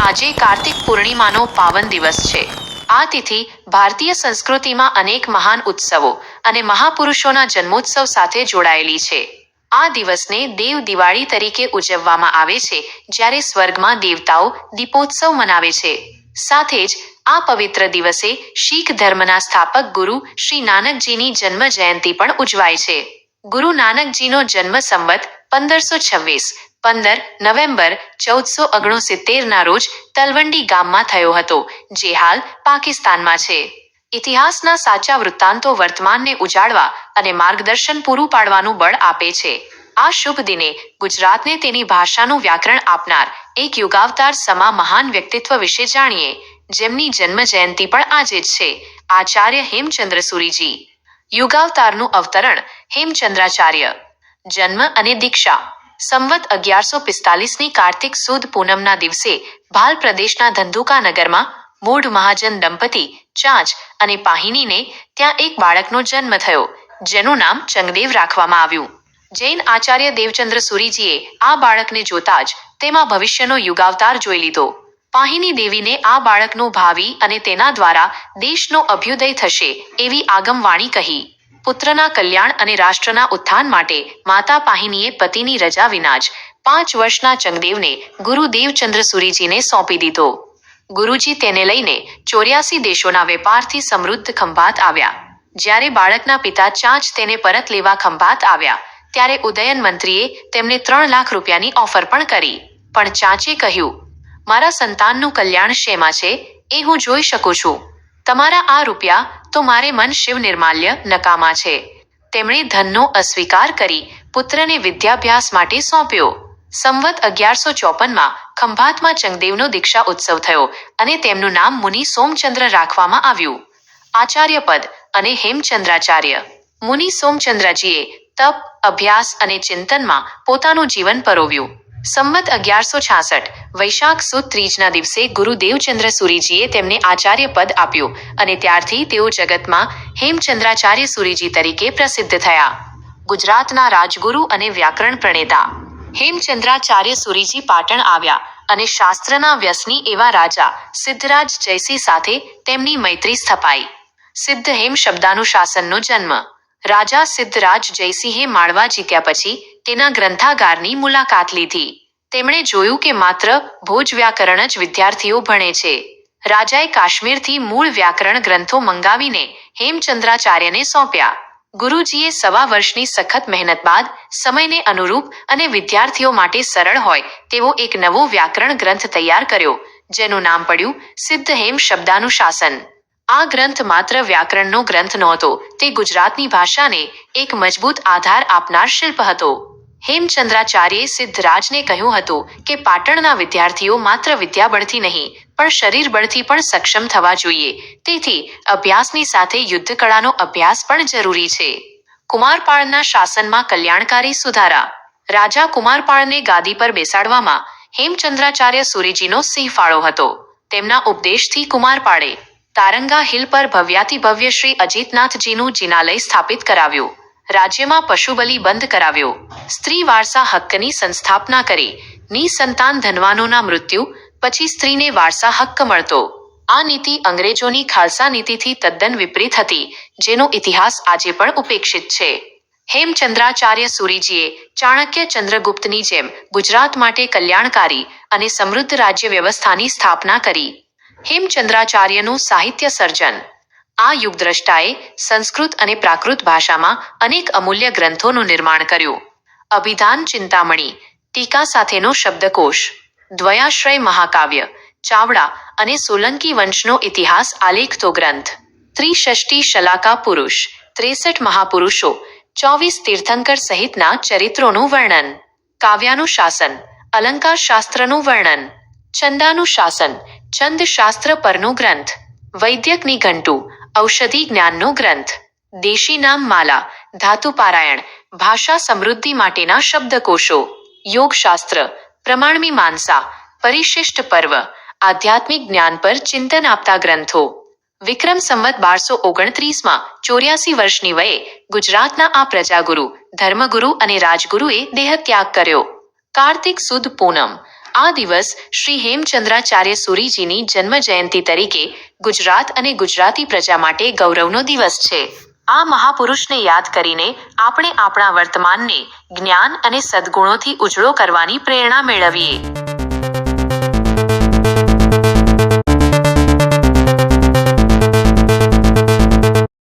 આજે કાર્તિક પૂર્ણિમાનો પાવન દિવસ છે. આ તિથિ ભારતીય સંસ્કૃતિમાં અનેક મહાન ઉત્સવો અને મહાપુરુષોના જન્મોત્સવ સાથે જોડાયેલી છે. આ દિવસને દેવ દિવાળી તરીકે ઉજવવામાં આવે છે, જ્યારે સ્વર્ગમાં દેવતાઓ દીપોત્સવ મનાવે છે. સાથે જ આ પવિત્ર દિવસે શીખ ધર્મના સ્થાપક ગુરુ શ્રી નાનકજીની જન્મ જયંતિ પણ ઉજવાય છે. ગુરુ નાનકજીનો જન્મ સંવત પંદરસો છવ્વીસ પંદર નવેમ્બર ચૌદસો ઓગણસિત્તેરના રોજ તલવંડી ગામમાં થયો હતો, જે હાલ પાકિસ્તાનમાં છે. ઇતિહાસના સાચા વૃત્તાંતો વર્તમાનને ઉજાડવા અને માર્ગદર્શન પૂરું પાડવાનું બળ આપે છે. આ શુભ દિને ગુજરાતને તેની ભાષાનું વ્યાકરણ આપનાર એક યુગાવતાર સમા મહાન વ્યક્તિત્વ વિશે જાણીએ, જેમની જન્મ જયંતિ પણ આજે જ છે, આચાર્ય હેમચંદ્ર સુરીજી. યુગાવતારનું અવતરણ હેમચંદ્રાચાર્ય. જન્મ અને દીક્ષા. સંવત અગિયારસો પિસ્તાલીસની કાર્તિક સુદ પૂનમના દિવસે ભાલ પ્રદેશના ધંધુકા નગરમાં મૂઢ મહાજન દંપતી ચાંચ અને પાહિનીને ત્યાં એક બાળકનો જન્મ થયો, જેનું નામ ચંગદેવ રાખવામાં આવ્યું. જૈન આચાર્ય દેવચંદ્ર સુરીજીએ આ બાળકને જોતા જ તેમાં ભવિષ્યનો યુગાવતાર જોઈ લીધો. પાહિની દેવીને આ બાળકનું ભાવિ અને તેના દ્વારા દેશનો અભ્યુદય થશે એવી આગમવાણી કહી. પુત્રના કલ્યાણ અને રાષ્ટ્રના ઉત્થાન માટે માતા પાહિનીએ પતિની રજા વિના જ પાંચ વર્ષના ચંગદેવને ગુરુ દેવચંદ્ર સુરીજીને સોંપી દીધો. ગુરુજી તેને લઈને ચોર્યાસી દેશોના વેપારથી સમૃદ્ધ ખંભાત આવ્યા. જ્યારે બાળકના પિતા ચાંચ તેને પરત લેવા ખંભાત આવ્યા, ત્યારે ઉદયન મંત્રીએ તેમને ત્રણ લાખ રૂપિયાની ઓફર પણ કરી. પણ ચાંચે કહ્યું, મારા સંતાનનું કલ્યાણ શેમાં છે, એ હું જોઈ શકું છું. તમારા આ રૂપિયા તો મારે મન શિવ નિર્માલ્ય નકામા છે. તેમણે ધનનો અસ્વીકાર કરી પુત્રને વિદ્યાભ્યાસ માટે સોંપ્યો. સંવત અગિયારસો ચોપનમાં ખંભાતમાં ચંગદેવનો દીક્ષા ઉત્સવ થયો અને તેમનું નામ મુનિ સોમચંદ્ર રાખવામાં આવ્યું. આચાર્ય પદ અને હેમચંદ્રાચાર્ય. મુનિ સોમચંદ્રજીએ તપ, અભ્યાસ અને ચિંતનમાં પોતાનું જીવન પરોવ્યું. સંવત અગિયારસો છાસઠ, વૈશાખ સુદ ત્રીજના દિવસે ગુરુ સુરીજીએ તેમને આચાર્ય પદ આપ્યું અને ત્યારથી તેઓ જગતમાં હેમચંદ્રાચાર્ય સુરીજી તરીકે પ્રસિદ્ધ થયા. ગુજરાતના રાજગુરુ અને વ્યાકરણ પ્રણેતા. હેમચંદ્રાચાર્ય સુરીજી પાટણ આવ્યા અને શાસ્ત્રના વ્યસની એવા રાજા સિદ્ધરાજ જયસિંહ સાથે તેમની મૈત્રી સ્થપાઈ. સિદ્ધ હેમ શબ્દાનુશાસનનો જન્મ. રાજા સિદ્ધરાજ જયસિંહે માળવા જીત્યા પછી તેના ગ્રંથાગારની મુલાકાત લીધી. તેમણે જોયું કે માત્ર ભોજ વ્યાકરણ જ વિદ્યાર્થીઓ ભણે છે. રાજાએ કાશ્મીરથી મૂળ વ્યાકરણ ગ્રંથો મંગાવીને હેમચંદ્રાચાર્યને સોંપ્યા. ગુરુજીએ સવા વર્ષની સખત મહેનત બાદ સમયને અનુરૂપ અને વિદ્યાર્થીઓ માટે સરળ હોય તેવો એક નવો વ્યાકરણ ગ્રંથ તૈયાર કર્યો, જેનું નામ પડ્યું સિદ્ધ હેમ શબ્દાનુશાસન. આ ગ્રંથ માત્ર વ્યાકરણનો ગ્રંથ નહોતો, તે ગુજરાતની ભાષાને એક મજબૂત આધાર આપનાર શિલ્પ હતો. હેમચંદ્રાચાર્યે સિદ્ધરાજને કહ્યું હતું કે પાટણના વિદ્યાર્થીઓ માત્ર વિદ્યાબળથી નહીં, પણ શરીર બળથી પણ સક્ષમ થવા જોઈએ. તેથી અભ્યાસની સાથે યુદ્ધ કળાનો અભ્યાસ પણ જરૂરી છે. કુમારપાળના શાસનમાં કલ્યાણકારી સુધારા. રાજા કુમારપાળને ગાદી પર બેસાડવામાં હેમચંદ્રાચાર્ય સુરીજીનો સિંહ ફાળો હતો. તેમના ઉપદેશથી કુમારપાળે તારંગા હિલ પર ભવ્યાતિ ભવ્ય શ્રી અજીતનાથજીનું જિનાલય સ્થાપિત કરાવ્યું. રાજ્યમાં પશુબલી બંધ કરાવ્યો. સ્ત્રી વારસા હક્કની સંસ્થાપના કરી. નિસંતાન ધનવાનોના મૃત્યુ, પછી સ્ત્રીને વારસા હક્ક મળતો. આ નીતિ અંગ્રેજોની ખાલસા નીતિથી તદ્દન વિપરીત હતી, જેનો ઇતિહાસ આજે પણ ઉપેક્ષિત છે. હેમચંદ્રાચાર્ય સુરીજીએ ચાણક્ય ચંદ્રગુપ્તની જેમ ગુજરાત માટે કલ્યાણકારી અને સમૃદ્ધ રાજ્ય વ્યવસ્થાની સ્થાપના કરી. હેમચંદ્રાચાર્યનું સાહિત્ય સર્જન આ યુગદ્રષ્ટાએ સંસ્કૃત અને પ્રાકૃત ભાષામાં અનેક અમૂલ્ય ગ્રંથોનું નિર્માણ કર્યું. અભિધાન ચિંતામણી, ટીકા સાથેનો શબ્દકોશ, દ્વયાશ્રય મહાકાવ્ય, ચાવડા અને સોલંકી વંશનો ઇતિહાસ આલેખતો ગ્રંથ, ત્રિષષ્ટી શલાકા પુરુષ, ત્રેસઠ મહાપુરુષો, ચોવીસ તીર્થંકર સહિતના ચરિત્રોનું વર્ણન, કાવ્યાનું શાસન, અલંકાર શાસ્ત્રનું વર્ણન, છંદાનું શાસન, છંદ શાસ્ત્ર પરનો ગ્રંથ, વૈદ્યકની ઘંટુ ઔષધિ જ્ઞાનનો ગ્રંથ. દેશી નામ માલા ધાતુપારાયણ ભાષા સમૃદ્ધિ માટેના શબ્દકોશો, યોગશાસ્ત્ર, પ્રમાણમી માનસા, પરિશિષ્ટ પર્વ, આધ્યાત્મિક જ્ઞાન પર ચિંતન આપતા ગ્રંથો. વિક્રમ સંવત બારસો ઓગણત્રીસમાં ચોર્યાસી વર્ષની વયે ગુજરાતના આ પ્રજાગુરુ, ધર્મગુરુ અને રાજગુરુએ દેહત્યાગ કર્યો. કાર્તિક સુદ પૂનમ, આ દિવસ શ્રી હેમચંદ્રાચાર્ય સુરીજીની જન્મ જયંતિ તરીકે ગુજરાત અને ગુજરાતી પ્રજા માટે ગૌરવનો દિવસ છે. આ મહાપુરુષને યાદ કરીને આપણે આપણા વર્તમાનને જ્ઞાન અને સદ્ગુણોથી ઉજળો કરવાની પ્રેરણા મેળવીએ.